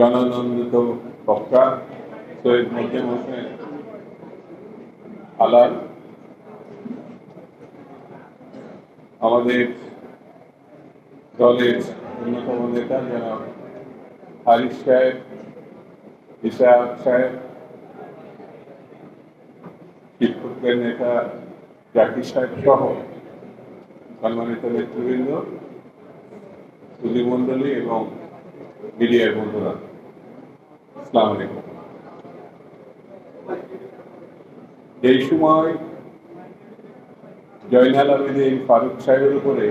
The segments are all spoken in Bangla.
জননন্দিত বক্তা সৈয়দ মজিম হোসেন আলাল। আমাদের দলের অন্যতম নেতা যারা হারিস সাহেব, ইশাক সাহেব শিক্ষকদের নেতা জাকির সাহেব সহ সম্মানিত নেতৃবৃন্দ সুধীমণ্ডলী এবং মিডিয়ার বন্ধুরা। আসসালাম আলাইকুম। যেই সময় জয়নাল আবেদিন ফারুক সাহেবের উপরে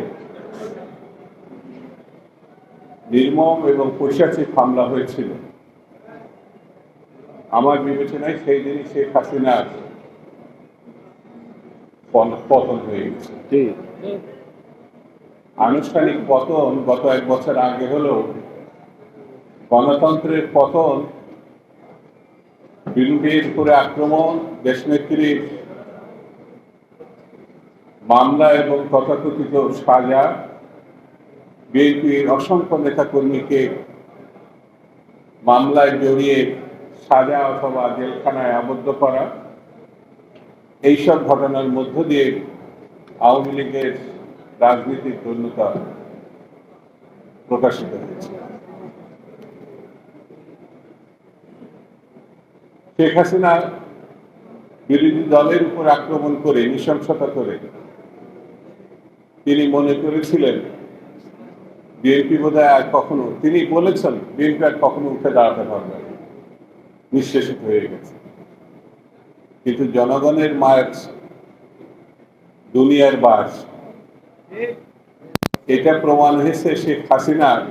নির্মম এবং পৈশাচিক হামলা হয়েছিল। আমার বিবেচনায় সেই দিনই শেখ হাসিনার পতন হয়ে গেছে। আনুষ্ঠানিক পতন গত এক বছর আগে হলেও গণতন্ত্রের পতন বিরোধীর উপরে আক্রমণ দেশ দেশনেত্রীর মামলা এবং তথাকথিত সাজা, বিএনপির অসংখ্য নেতাকর্মীকে মামলায় জড়িয়ে সাজা অথবা জেলখানায় আবদ্ধ করা, এইসব ঘটনার মধ্য দিয়ে আওয়ামী লীগের রাজনীতির ধন্যতা প্রকাশিত হয়েছে। শেখ হাসিনা বিরোধী দলের উপর আক্রমণ করে, নৃশংসতা করে, তিনি মনে করেছিলেন, বিএনপি বোধহয় আর কখনো, তিনি বলেছেন, বিএনপি আর কখনো উঠে দাঁড়াতে পারবে। নিঃশেষিত হয়ে গেছে কিন্তু জনগণের মায়ের দুনিয়ার বাস, এটা প্রমাণ হয়েছে শেখ হাসিনার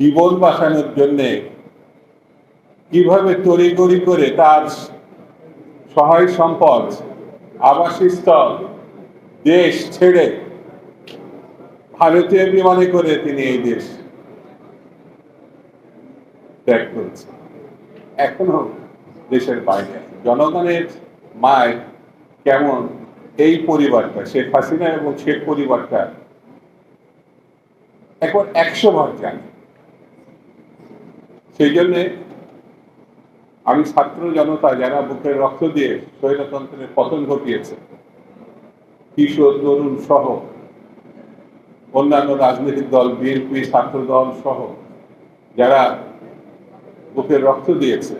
জীবন বাঁচানোর জন্যে কীভাবে তড়িগড়ি করে তার সহায় সম্পদ আবাসস্থল দেশ ছেড়ে ভারতীয় বিমানে করে তিনি এই দেশ ত্যাগ করেছেন। এখনও দেশের বাইরে। জনগণের মায় কেমন এই পরিবারটা, শেখ হাসিনা এবং শেখ পরিবারটা এখন একশো ভাগ জানে। সেই জন্যে আমি ছাত্র জনতা যারা বুকের রক্ত দিয়ে স্বৈরতন্ত্রের পতন ঘটিয়েছে, কিশোর, তরুণ সহ অন্যান্য রাজনৈতিক দল, বিএনপি, ছাত্র দল সহ যারা বুকের রক্ত দিয়েছে,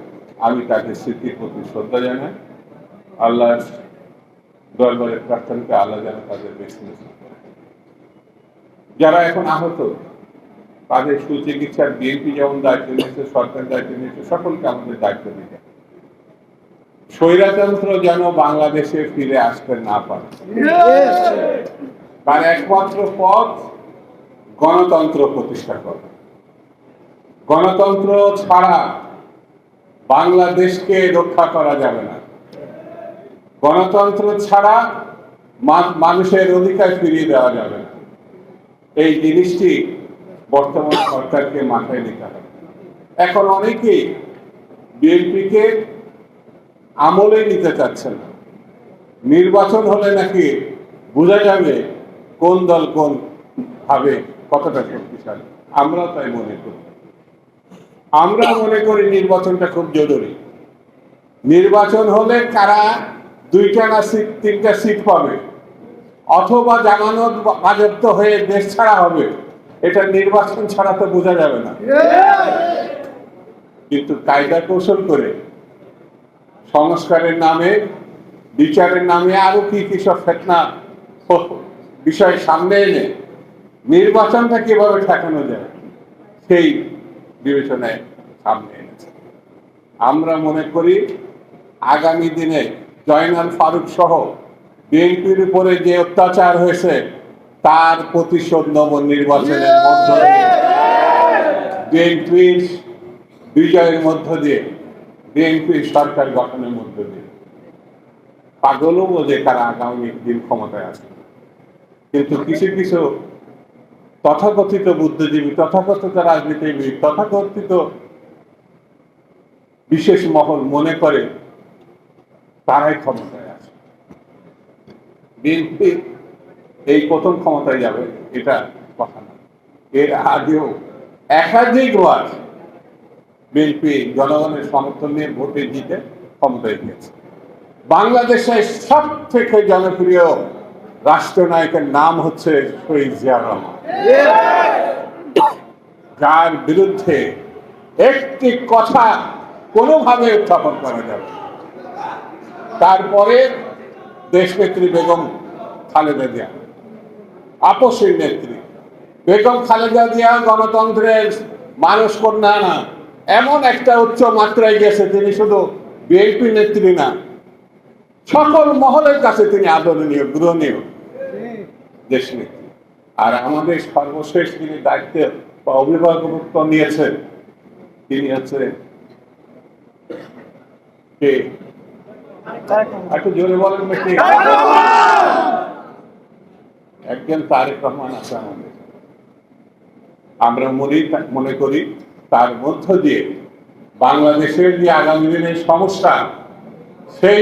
আমি তাদের স্মৃতির প্রতি শ্রদ্ধা জানাই। আল্লাহ দরবারে প্রার্থনাকে আল্লাহ যেন তাদের বেছে যারা এখন আহত তাদের সুচিকিৎসার বিএনপি যেমন দায়িত্ব নিয়েছে, সরকার দায়িত্ব নিয়েছে, সকলকে আমাদের দায়িত্ব দিতে। স্বৈরাতন্ত্র যেন বাংলাদেশে ফিরে আসতে না পারে। তার একমাত্র পথ গণতন্ত্র প্রতিষ্ঠা করা। গণতন্ত্র ছাড়া বাংলাদেশকে রক্ষা করা যাবে না। গণতন্ত্র ছাড়া মানুষের অধিকার ফিরিয়ে দেওয়া যাবে না। এই জিনিসটি বর্তমান সরকারকে মাথায় নিতে হবে। এখন অনেকেই বিএনপিকে আমলে নিতে চাচ্ছে না। নির্বাচন হলে নাকি বোঝা যাবে কোন দল কোন ভাবে কতটা শক্তিশালী। আমরাও তাই মনে করি। আমরা মনে করি নির্বাচনটা খুব জরুরি। নির্বাচন হলে কারা দুইটা না সিট, তিনটা সিট পাবে? অথবা জামানত বাজেপ্ত হয়ে দেশ ছাড়া হবে? এটা নির্বাচন ছাড়া তো বোঝা যাবে না। কিন্তু কায়দা কৌশল করে সংস্কারের নামে বিচারের নামে আরও কি কি সব ফেতনা বিষয় সামনে এনে নির্বাচনটা কীভাবে ঠেকানো যায় সেই বিবেচনায় সামনে এনেছে। আমরা মনে করি আগামী দিনে জয়নাল ফারুক সহ বিএনপির উপরে যে অত্যাচার হয়েছে তার প্রতিশোধ নব নির্বাচনের মধ্য দিয়ে। বিজয়ের মধ্য দিয়ে বিএনপির সরকার গঠনের মধ্য দিয়ে। পাগলও বোঝে তারা আগামী দিন ক্ষমতায় আছে কিন্তু কিছু কিছু তথাকথিত বুদ্ধিজীবী, তথাকথিত রাজনীতিবিদ, তথাকথিত বিশেষ মহল মনে করে তারাই ক্ষমতায় আছে বিএনপি এই প্রথম ক্ষমতায় যাবে, এটা কথা না। এর আগেও একাধিকবার বিএনপি জনগণের সমর্থন নিয়ে ভোটে জিতে ক্ষমতায় গিয়েছে। বাংলাদেশের সব থেকে জনপ্রিয় রাষ্ট্রনায়কের নাম হচ্ছে শহীদ জিয়া রহমান। যার বিরুদ্ধে একটি কথা কোনোভাবে উত্থাপন করা যাবে। তারপরে দেশনেত্রী বেগম খালেদা জিয়া। আপসের নেত্রী। বেগম খালেদা জিয়া গণতন্ত্রের মানুষ কন্যা না। এমন একটা উচ্চ মাত্রায় গেছে তিনি শুধু বিএনপি নেত্রী না। সকল মহলের কাছে তিনি আদরণীয় গ্রহণীয় দেশ নেত্রী। আর আমাদের সর্বশেষ তিনি দায়িত্বে বা অভিভাবকত্ব নিয়েছেন তিনি হচ্ছে কে? একটু জোরে বলেন না কে? একজন তারেক রহমান আছে আমাদের। আমরা মনে মনে করি তার মধ্য দিয়ে বাংলাদেশের যে আগামী দিনের সমস্যা, সেই